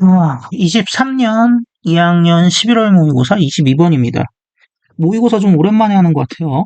아, 23년 2학년 11월 모의고사 22번입니다. 모의고사 좀 오랜만에 하는 것 같아요.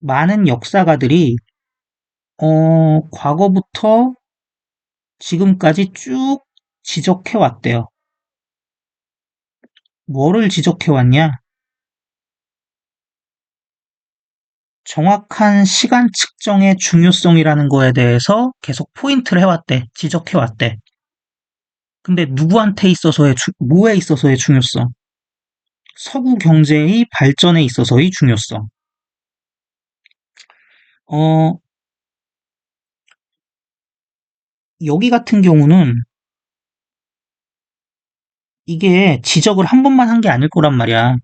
많은 역사가들이 어, 과거부터 지금까지 쭉 지적해 왔대요. 뭐를 지적해 왔냐? 정확한 시간 측정의 중요성이라는 거에 대해서 계속 포인트를 해왔대, 지적해왔대. 근데 누구한테 있어서의, 주- 뭐에 있어서의 중요성? 서구 경제의 발전에 있어서의 중요성. 어, 여기 같은 경우는 이게 지적을 한 번만 한 게 아닐 거란 말이야.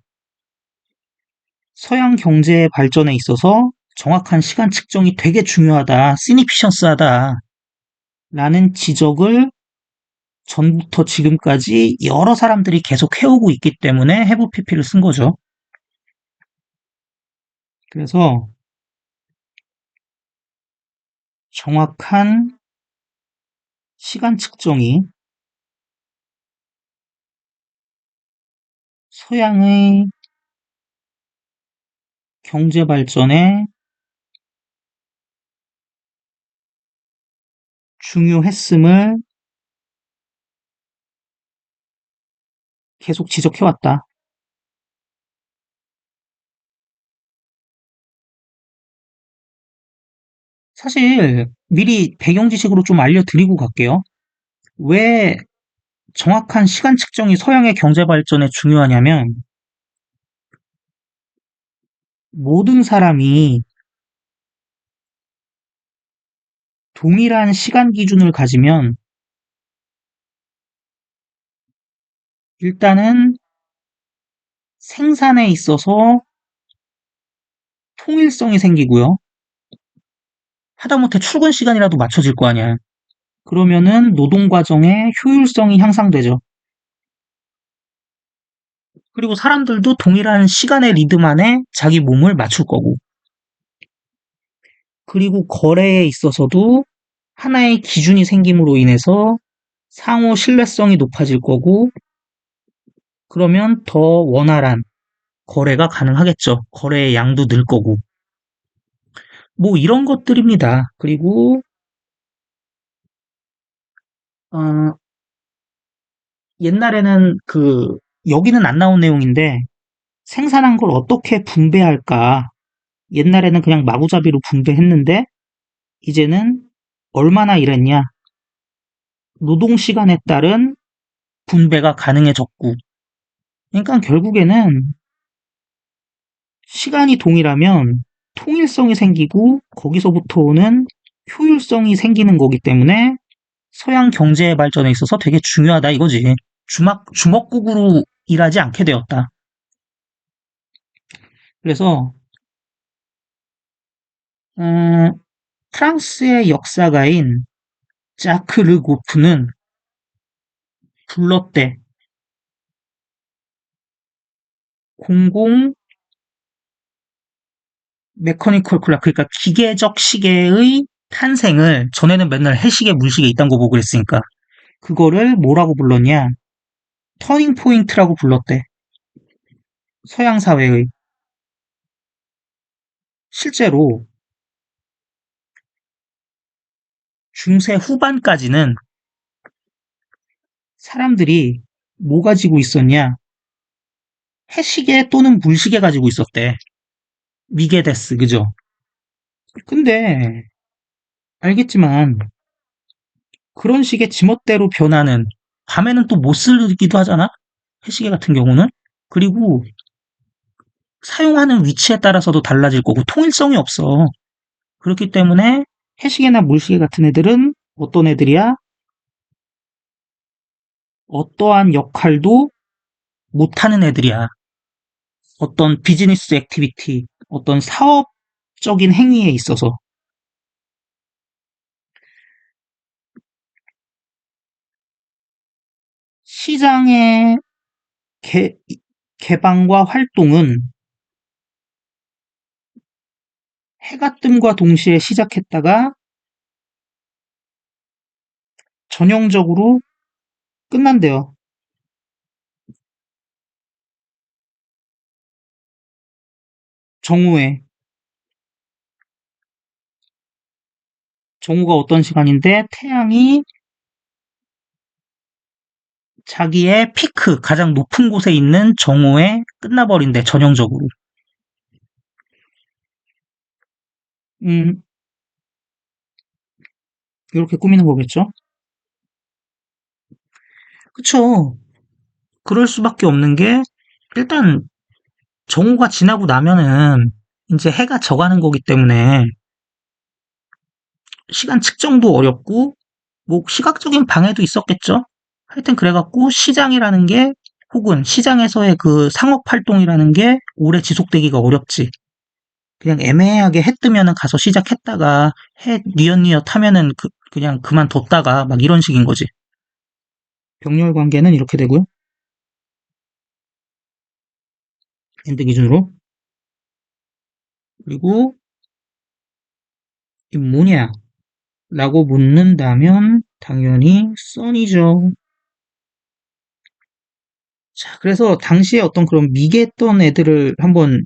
서양 경제의 발전에 있어서 정확한 시간 측정이 되게 중요하다, 시니피션스하다, 라는 지적을 전부터 지금까지 여러 사람들이 계속 해오고 있기 때문에 해부 PP를 쓴 거죠. 그래서 정확한 시간 측정이 서양의 경제 발전에 중요했음을 계속 지적해왔다. 사실 미리 배경 지식으로 좀 알려드리고 갈게요. 왜 정확한 시간 측정이 서양의 경제 발전에 중요하냐면 모든 사람이 동일한 시간 기준을 가지면 일단은 생산에 있어서 통일성이 생기고요. 하다못해 출근 시간이라도 맞춰질 거 아니야. 그러면은 노동 과정의 효율성이 향상되죠. 그리고 사람들도 동일한 시간의 리듬 안에 자기 몸을 맞출 거고. 그리고 거래에 있어서도 하나의 기준이 생김으로 인해서 상호 신뢰성이 높아질 거고, 그러면 더 원활한 거래가 가능하겠죠. 거래의 양도 늘 거고. 뭐 이런 것들입니다. 그리고 어, 옛날에는 그 여기는 안 나온 내용인데 생산한 걸 어떻게 분배할까? 옛날에는 그냥 마구잡이로 분배했는데 이제는 얼마나 일했냐? 노동 시간에 따른 분배가 가능해졌고. 그러니까 결국에는 시간이 동일하면 통일성이 생기고 거기서부터 오는 효율성이 생기는 거기 때문에 서양 경제 발전에 있어서 되게 중요하다 이거지. 주막, 주먹국으로 일하지 않게 되었다. 그래서, 음, 프랑스의 역사가인 자크 르고프는 불렀대. 공공 메커니컬 클락, 그러니까 기계적 시계의 탄생을 전에는 맨날 해시계, 물시계 이딴 거 보고 그랬으니까 그거를 뭐라고 불렀냐? 터닝 포인트라고 불렀대. 서양 사회의 실제로 중세 후반까지는 사람들이 뭐 가지고 있었냐? 해시계 또는 물시계 가지고 있었대. 미게데스, 그죠? 근데 알겠지만 그런 식의 지멋대로 변하는 밤에는 또 못 쓰기도 하잖아? 해시계 같은 경우는. 그리고 사용하는 위치에 따라서도 달라질 거고 통일성이 없어. 그렇기 때문에 해시계나 물시계 같은 애들은 어떤 애들이야? 어떠한 역할도 못하는 애들이야. 어떤 비즈니스 액티비티, 어떤 사업적인 행위에 있어서. 시장의 개, 개방과 활동은 해가 뜸과 동시에 시작했다가 전형적으로 끝난대요. 정오에. 정오가 어떤 시간인데 태양이 자기의 피크, 가장 높은 곳에 있는 정오에 끝나버린대, 전형적으로. 음, 이렇게 꾸미는 거겠죠? 그쵸. 그럴 수밖에 없는 게, 일단, 정오가 지나고 나면은, 이제 해가 져가는 거기 때문에, 시간 측정도 어렵고, 뭐, 시각적인 방해도 있었겠죠? 하여튼 그래갖고, 시장이라는 게, 혹은 시장에서의 그 상업 활동이라는 게 오래 지속되기가 어렵지. 그냥 애매하게 해 뜨면은 가서 시작했다가 해 뉘엿뉘엿 하면은 그, 그냥 그만뒀다가 막 이런 식인 거지. 병렬 관계는 이렇게 되고요. 엔드 기준으로. 그리고 이 뭐냐? 라고 묻는다면 당연히 써니죠. 자, 그래서 당시에 어떤 그런 미개했던 애들을 한번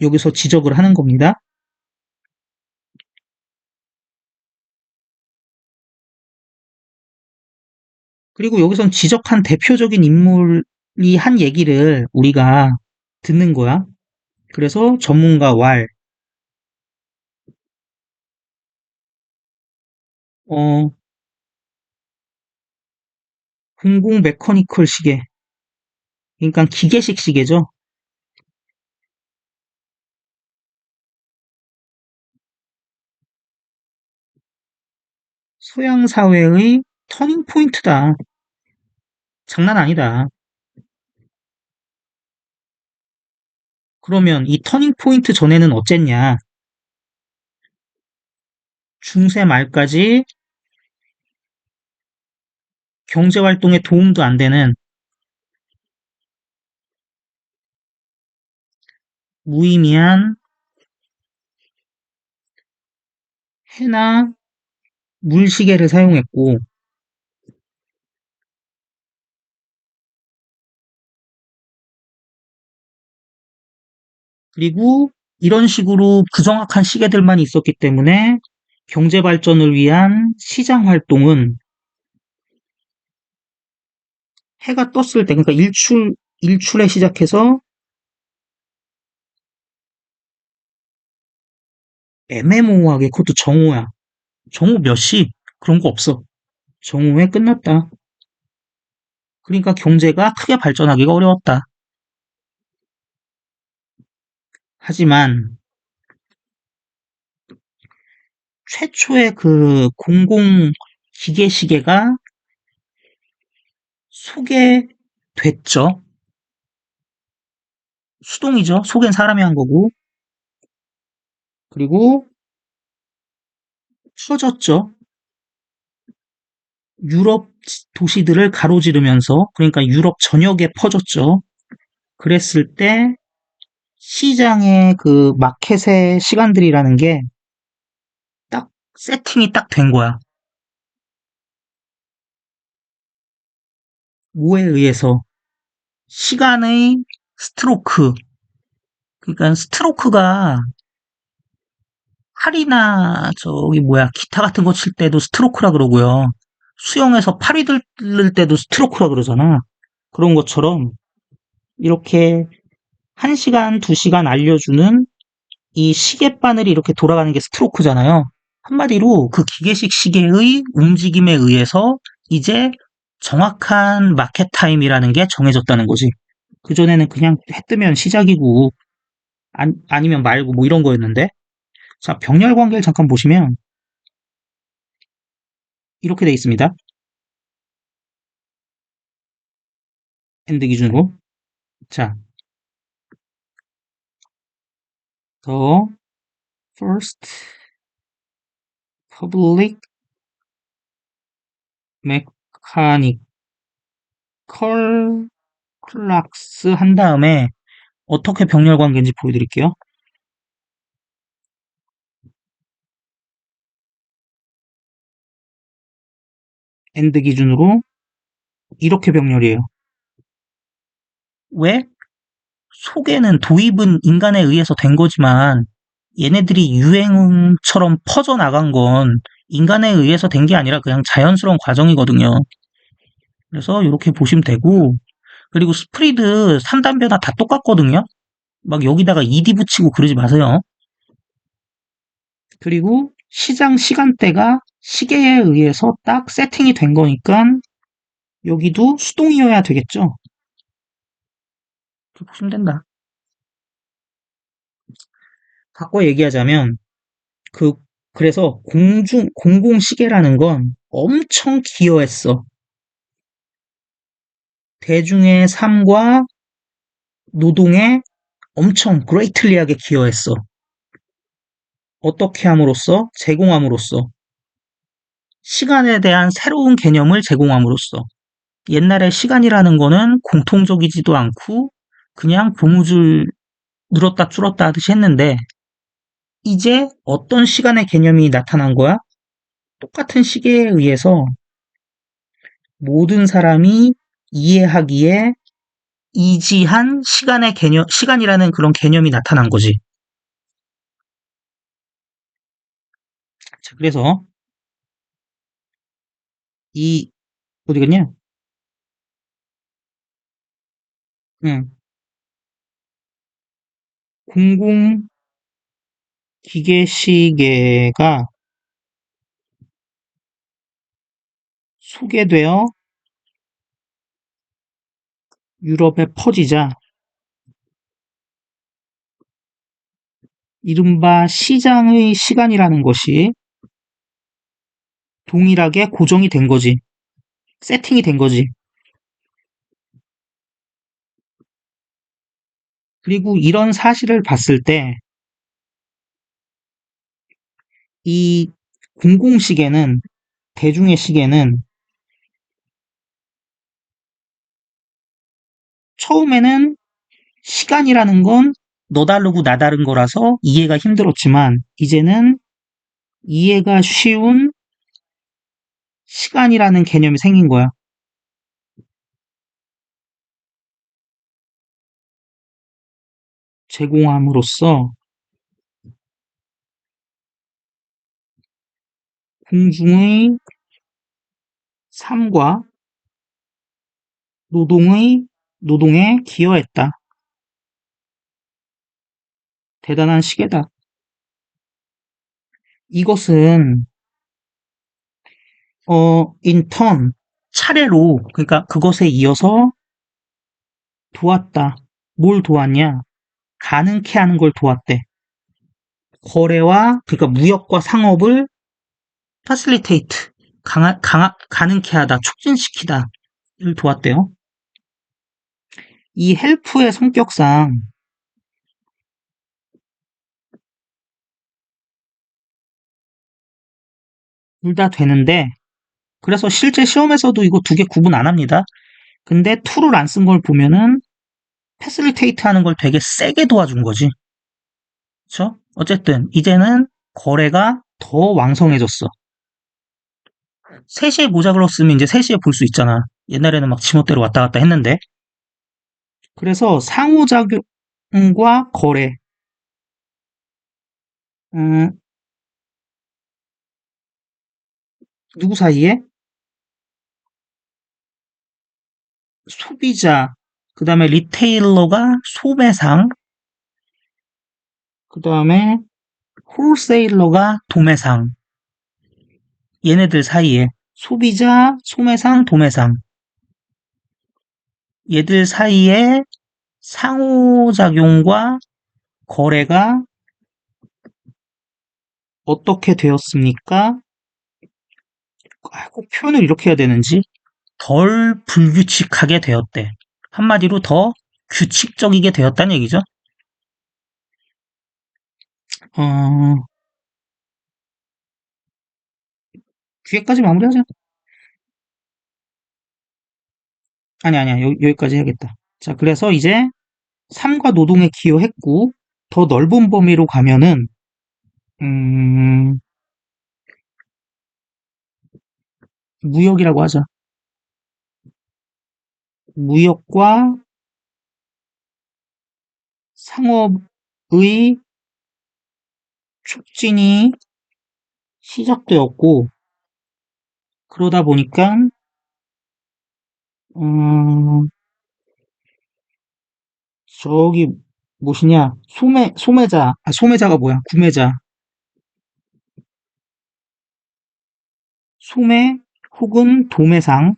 여기서 지적을 하는 겁니다. 그리고 여기선 지적한 대표적인 인물이 한 얘기를 우리가 듣는 거야. 그래서 전문가 왈, 어, 공공 메커니컬 시계. 그러니까 기계식 시계죠. 서양 사회의 터닝 포인트다. 장난 아니다. 그러면 이 터닝 포인트 전에는 어쨌냐? 중세 말까지 경제 활동에 도움도 안 되는 무의미한 해나 물시계를 사용했고 그리고 이런 식으로 부정확한 시계들만 있었기 때문에 경제 발전을 위한 시장 활동은 해가 떴을 때, 그러니까 일출, 일출에 시작해서 애매모호하게 그것도 정오야. 정오 몇 시? 그런 거 없어. 정오에 끝났다. 그러니까 경제가 크게 발전하기가 어려웠다. 하지만 최초의 그 공공 기계 시계가 소개됐죠. 수동이죠. 소개는 사람이 한 거고. 그리고 퍼졌죠. 유럽 도시들을 가로지르면서 그러니까 유럽 전역에 퍼졌죠. 그랬을 때 시장의 그 마켓의 시간들이라는 게 딱 세팅이 딱 된 거야. 뭐에 의해서 시간의 스트로크 그러니까 스트로크가 팔이나 저기 뭐야 기타 같은 거 칠 때도 스트로크라 그러고요. 수영에서 팔이 들을 때도 스트로크라 그러잖아. 그런 것처럼 이렇게 1시간, 2시간 알려주는 이 시계 바늘이 이렇게 돌아가는 게 스트로크잖아요. 한마디로 그 기계식 시계의 움직임에 의해서 이제 정확한 마켓 타임이라는 게 정해졌다는 거지. 그전에는 그냥 해 뜨면 시작이고, 아니, 아니면 말고 뭐 이런 거였는데. 자, 병렬 관계를 잠깐 보시면, 이렇게 돼 있습니다. 엔드 기준으로. 자, the first public mechanical clocks 한 다음에 어떻게 병렬 관계인지 보여드릴게요. 엔드 기준으로 이렇게 병렬이에요. 왜? 소개는 도입은 인간에 의해서 된 거지만 얘네들이 유행처럼 퍼져나간 건 인간에 의해서 된 게 아니라 그냥 자연스러운 과정이거든요. 그래서 이렇게 보시면 되고 그리고 스프리드 3단 변화 다 똑같거든요. 막 여기다가 ED 붙이고 그러지 마세요. 그리고 시장 시간대가 시계에 의해서 딱 세팅이 된 거니까 여기도 수동이어야 되겠죠. 이렇게 보시면 된다. 바꿔 얘기하자면 그 그래서 공중 공공 시계라는 건 엄청 기여했어. 대중의 삶과 노동에 엄청 그레이틀리하게 기여했어. 어떻게 함으로써? 제공함으로써. 시간에 대한 새로운 개념을 제공함으로써. 옛날에 시간이라는 거는 공통적이지도 않고 그냥 고무줄 늘었다 줄었다 하듯이 했는데 이제 어떤 시간의 개념이 나타난 거야? 똑같은 시계에 의해서 모든 사람이 이해하기에 이지한 시간의 개념, 시간이라는 그런 개념이 나타난 거지. 자, 그래서 이 어디 갔냐? 응. 공공 기계 시계가 소개되어 유럽에 퍼지자 이른바 시장의 시간이라는 것이 동일하게 고정이 된 거지. 세팅이 된 거지. 그리고 이런 사실을 봤을 때, 이 공공시계는, 대중의 시계는 처음에는 시간이라는 건 너 다르고 나 다른 거라서 이해가 힘들었지만, 이제는 이해가 쉬운 시간이라는 개념이 생긴 거야. 제공함으로써 공중의 삶과 노동의 노동에 기여했다. 대단한 시계다. 이것은 어, 인턴 차례로 그러니까 그것에 이어서 도왔다. 뭘 도왔냐? 가능케 하는 걸 도왔대. 거래와 그러니까 무역과 상업을 파실리테이트 강하, 강하, 가능케 하다, 촉진시키다를 도왔대요. 이 헬프의 성격상 둘 다 되는데 그래서 실제 시험에서도 이거 두 개 구분 안 합니다. 근데 툴을 안 쓴 걸 보면은 패슬리테이트 하는 걸 되게 세게 도와준 거지. 그쵸? 어쨌든 이제는 거래가 더 왕성해졌어. 3시에 모자 걸었으면 이제 3시에 볼 수 있잖아. 옛날에는 막 지멋대로 왔다 갔다 했는데. 그래서 상호작용과 거래. 음, 누구 사이에? 소비자, 그 다음에 리테일러가 소매상, 그 다음에 홀세일러가 도매상. 얘네들 사이에 소비자, 소매상, 도매상. 얘들 사이에 상호작용과 거래가 어떻게 되었습니까? 아, 꼭 표현을 이렇게 해야 되는지 덜 불규칙하게 되었대. 한마디로 더 규칙적이게 되었다는 얘기죠. 어, 뒤에까지 마무리하자. 아니, 아니야. 여, 여기까지 해야겠다. 자, 그래서 이제 삶과 노동에 기여했고, 더 넓은 범위로 가면은, 음, 무역이라고 하자. 무역과 상업의 촉진이 시작되었고, 그러다 보니까, 음, 저기, 무엇이냐, 소매, 소매자, 아, 소매자가 뭐야, 구매자. 소매 혹은 도매상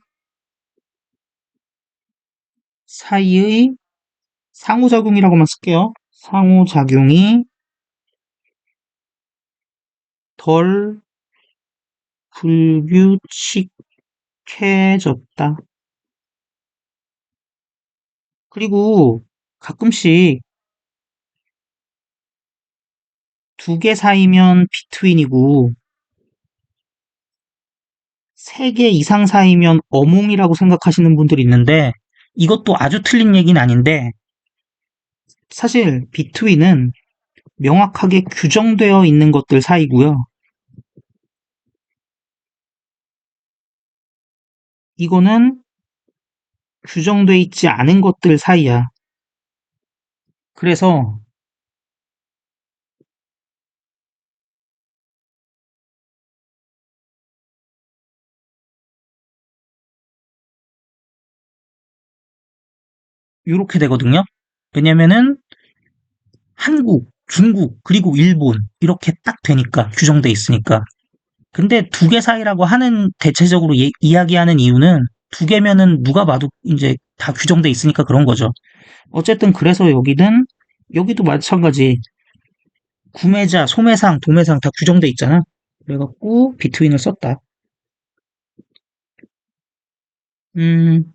사이의 상호작용이라고만 쓸게요. 상호작용이 덜 불규칙해졌다. 그리고 가끔씩 두 개 사이면 비트윈이고 세 개 이상 사이면 어몽이라고 생각하시는 분들이 있는데 이것도 아주 틀린 얘기는 아닌데 사실 비트윈은 명확하게 규정되어 있는 것들 사이고요. 이거는 규정돼 있지 않은 것들 사이야. 그래서 이렇게 되거든요. 왜냐면은 한국, 중국, 그리고 일본 이렇게 딱 되니까 규정돼 있으니까. 근데 두 개 사이라고 하는 대체적으로 예- 이야기하는 이유는 두 개면은 누가 봐도 이제 다 규정돼 있으니까 그런 거죠. 어쨌든 그래서 여기는 여기도 마찬가지 구매자, 소매상, 도매상 다 규정돼 있잖아. 그래갖고 비트윈을 썼다. 음,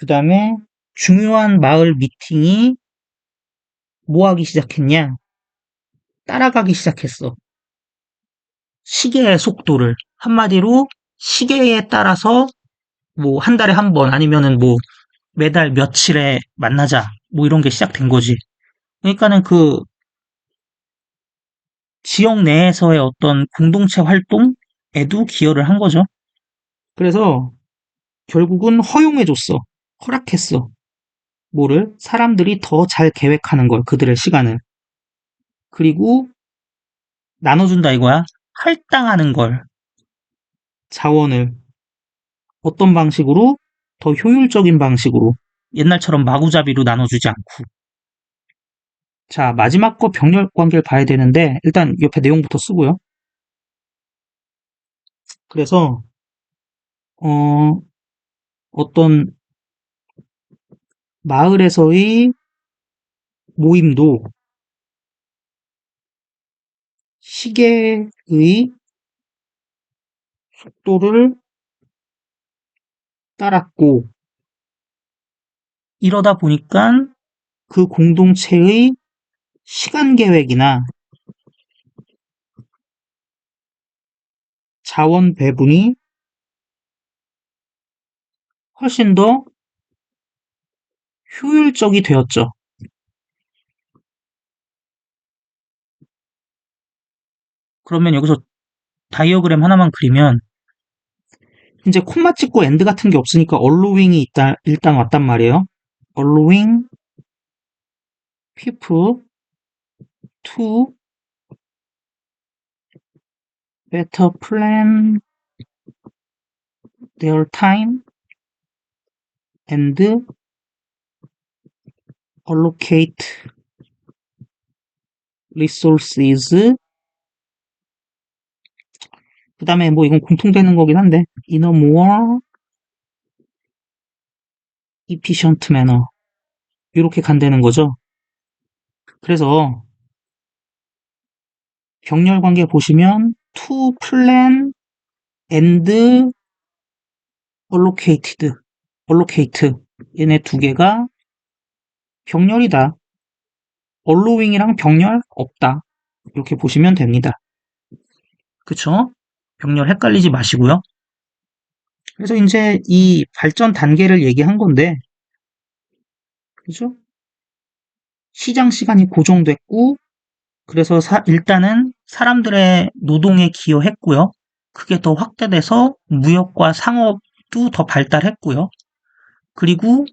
그 다음에 중요한 마을 미팅이 뭐 하기 시작했냐? 따라가기 시작했어. 시계의 속도를. 한마디로 시계에 따라서 뭐 한 달에 한 번 아니면은 뭐 매달 며칠에 만나자. 뭐 이런 게 시작된 거지. 그러니까는 그 지역 내에서의 어떤 공동체 활동에도 기여를 한 거죠. 그래서 결국은 허용해줬어. 허락했어. 뭐를? 사람들이 더 잘 계획하는 걸, 그들의 시간을. 그리고 나눠준다 이거야. 할당하는 걸. 자원을. 어떤 방식으로? 더 효율적인 방식으로. 옛날처럼 마구잡이로 나눠주지 않고. 자, 마지막 거 병렬 관계를 봐야 되는데, 일단 옆에 내용부터 쓰고요. 그래서, 어, 어떤 마을에서의 모임도 시계의 속도를 따랐고, 이러다 보니까 그 공동체의 시간 계획이나 자원 배분이 훨씬 더 효율적이 되었죠. 그러면 여기서 다이어그램 하나만 그리면 이제 콤마 찍고 엔드 같은 게 없으니까 얼로윙이 일단, 일단 왔단 말이에요. allowing people to better plan their time and allocate resources 그 다음에 뭐 이건 공통되는 거긴 한데 in a more efficient manner 이렇게 간다는 거죠. 그래서 병렬 관계 보시면 to plan and allocated, allocate 얘네 두 개가 병렬이다. allowing이랑 병렬 없다. 이렇게 보시면 됩니다. 그쵸? 병렬 헷갈리지 마시고요. 그래서 이제 이 발전 단계를 얘기한 건데, 그죠? 시장 시간이 고정됐고, 그래서 사- 일단은 사람들의 노동에 기여했고요. 그게 더 확대돼서 무역과 상업도 더 발달했고요. 그리고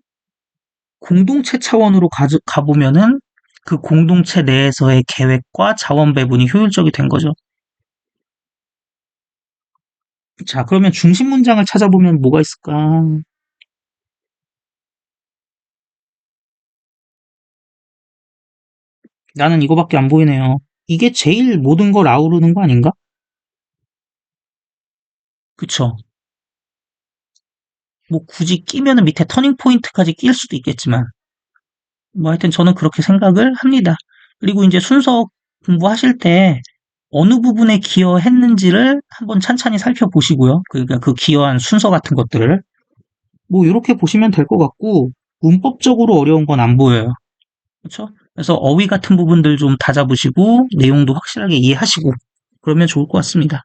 공동체 차원으로 가, 가보면은 그 공동체 내에서의 계획과 자원 배분이 효율적이 된 거죠. 자, 그러면 중심 문장을 찾아보면 뭐가 있을까? 나는 이거밖에 안 보이네요. 이게 제일 모든 걸 아우르는 거 아닌가? 그쵸? 뭐 굳이 끼면은 밑에 터닝 포인트까지 낄 수도 있겠지만 뭐 하여튼 저는 그렇게 생각을 합니다. 그리고 이제 순서 공부하실 때 어느 부분에 기여했는지를 한번 찬찬히 살펴보시고요. 그러니까 그 기여한 순서 같은 것들을 뭐 이렇게 보시면 될 것 같고 문법적으로 어려운 건 안 보여요. 그렇죠? 그래서 어휘 같은 부분들 좀 다잡으시고 내용도 확실하게 이해하시고 그러면 좋을 것 같습니다.